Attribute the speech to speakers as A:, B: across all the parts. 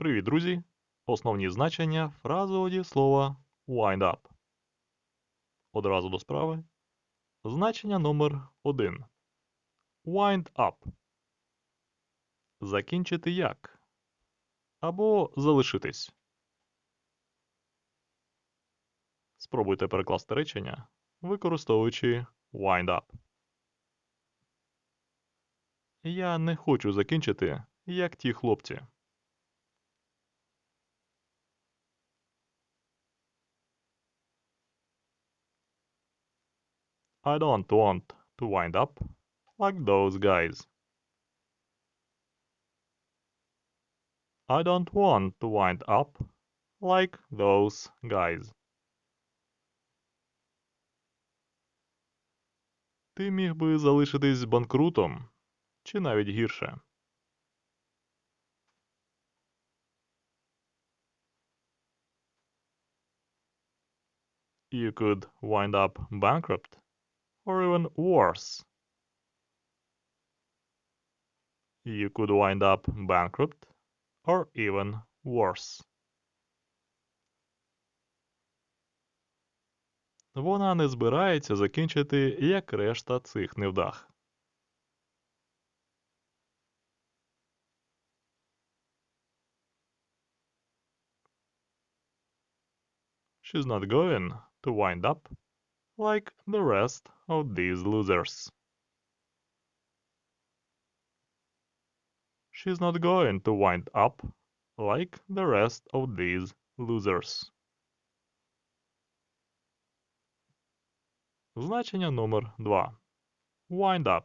A: Привіт, друзі! Основні значення фразового дієслова wind up. Одразу до справи. Значення номер 1. Wind up. Закінчити як. Або залишитись. Спробуйте перекласти речення, використовуючи wind up. Я не хочу закінчити, як ті хлопці. I don't want to wind up like those guys. I don't want to wind up like those guys. Ти міг би залишитись банкрутом, чи навіть гірше. You could wind up bankrupt Or even worse. You could wind up bankrupt or even worse. Вона не збирається закінчити як решта цих невдах. She's not going to wind up like the rest of these losers. She's not going to wind up like the rest of these losers. Значення номер 2. Wind up.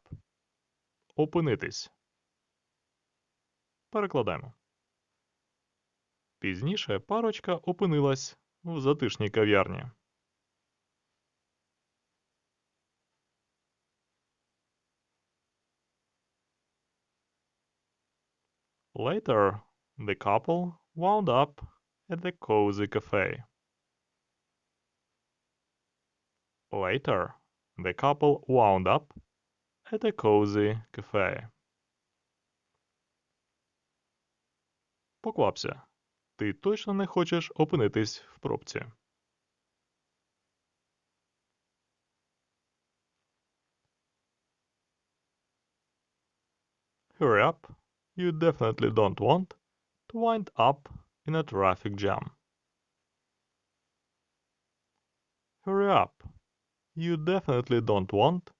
A: Опинитись. Перекладаємо. Пізніше парочка опинилась в затишній кав'ярні. Later, the couple wound up at the cozy cafe. Later, the couple wound up at a cozy cafe. Поквапся. Ти точно не хочеш опинитись в пробці. Hurry up. You definitely don't want to wind up in a traffic jam. Hurry up. You definitely don't want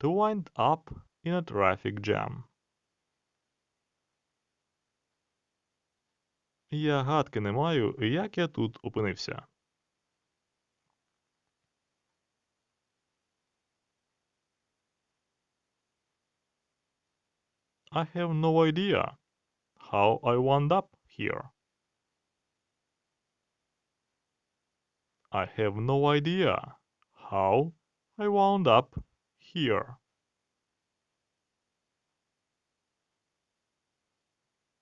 A: to wind up in a traffic jam. Я гадки не маю, як я тут опинився. I have no idea how I wound up here. I have no idea how I wound up here.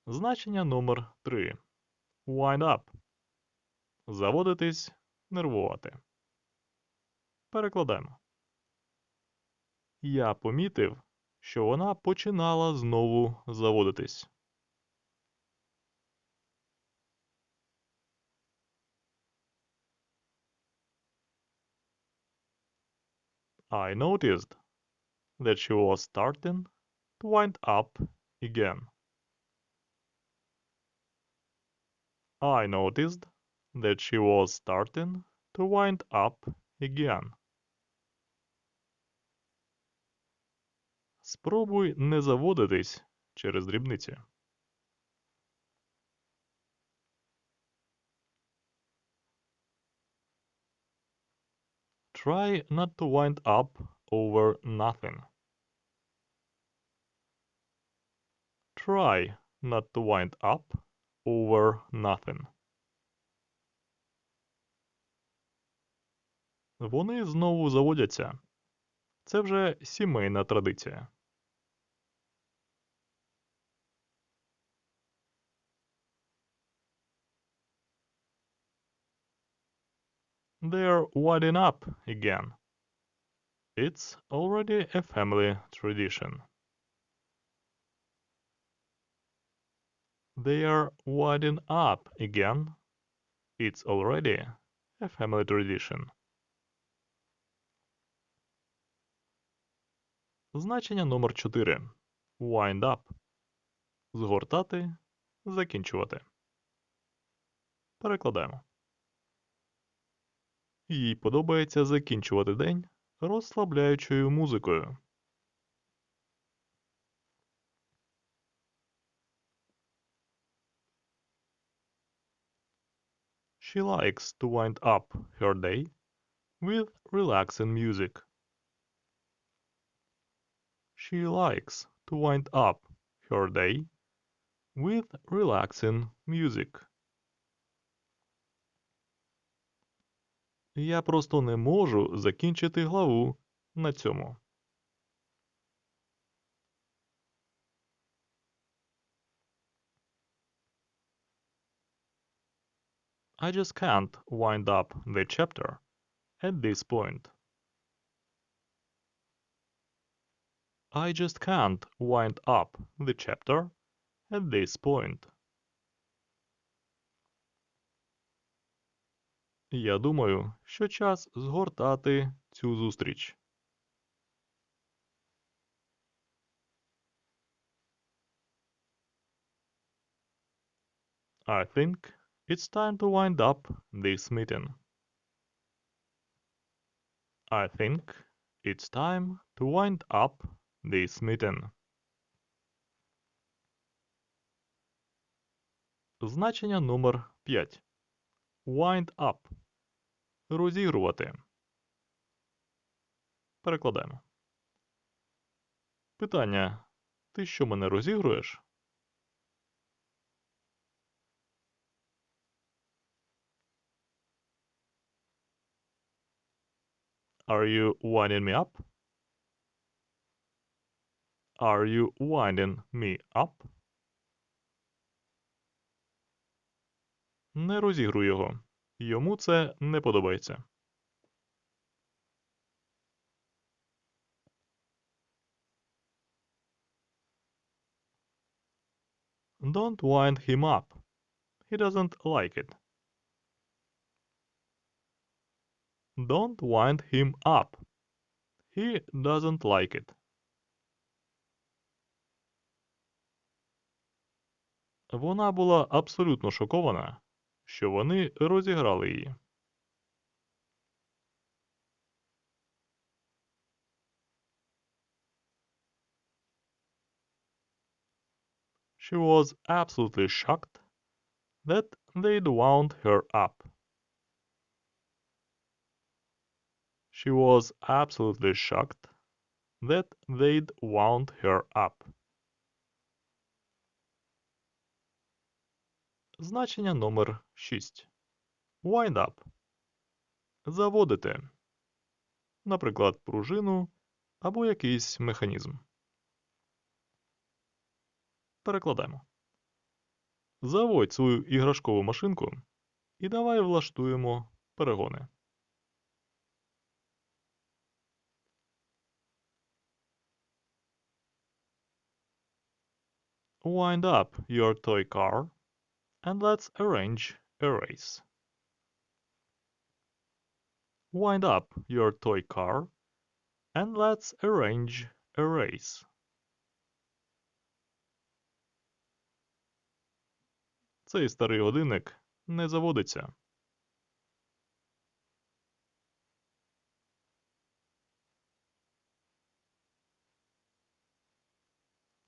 A: Значення номер 3. Wind up. Заводитись, нервувати. Перекладаємо. Я помітив, що вона починала знову заводитись. I noticed that she was starting to wind up again. I noticed that she was starting to wind up again. Спробуй не заводитись через дрібниці. Try not to wind up over nothing. Try not to wind up over nothing. Вони знову заводяться. Це вже сімейна традиція. They're winding up again. It's already a family tradition. They are winding up again. It's already a family tradition. Значення номер 4. Wind up. Згортати, закінчувати. Перекладаємо. Їй подобається закінчувати день розслабляючою музикою. She likes to wind up her day with relaxing music. She likes to wind up her day with relaxing music. Я просто не можу закінчити главу на цьому. I just can't wind up the chapter at this point. I just can't wind up the chapter at this point. Я думаю, що час згортати цю зустріч. I think it's time to wind up this meeting. I think it's time to wind up this meeting. Значення номер 5. Wind up. Розігрувати. Перекладаємо. Питання. Ти що мене розігруєш? Are you winding me up? Are you winding me up? Не розігруй його. Йому це не подобається. Don't wind him up. He doesn't like it. Don't wind him up. He doesn't like it. Вона була абсолютно шокована, що вони розіграли її. She was absolutely shocked that they'd wound her up. She was absolutely shocked that they'd wound her up. Значення номер 6. Wind up. Заводити. Наприклад, пружину або якийсь механізм. Перекладаємо. Заводь свою іграшкову машинку і давай влаштуємо перегони. Wind up your toy car and let's arrange a race. Wind up your toy car and let's arrange a race. Цей старий годинник не заводиться.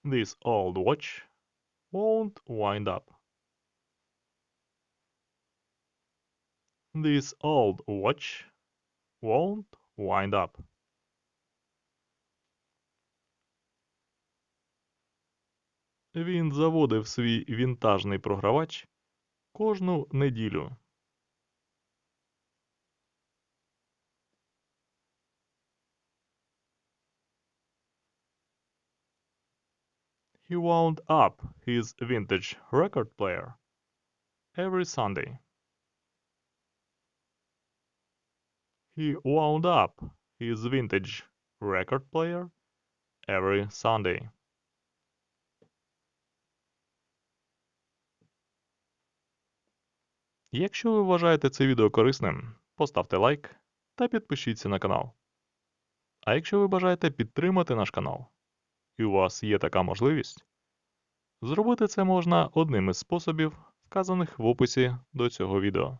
A: This old watch won't wind up. This old watch won't wind up. Він заводив свій вінтажний програвач кожну неділю. He wound up his vintage record player every Sunday. He wound up his vintage record player every Sunday. Якщо ви вважаєте це відео корисним, поставте лайк та підпишіться на канал. А якщо ви бажаєте підтримати наш канал, і у вас є така можливість, зробити це можна одним із способів, вказаних в описі до цього відео.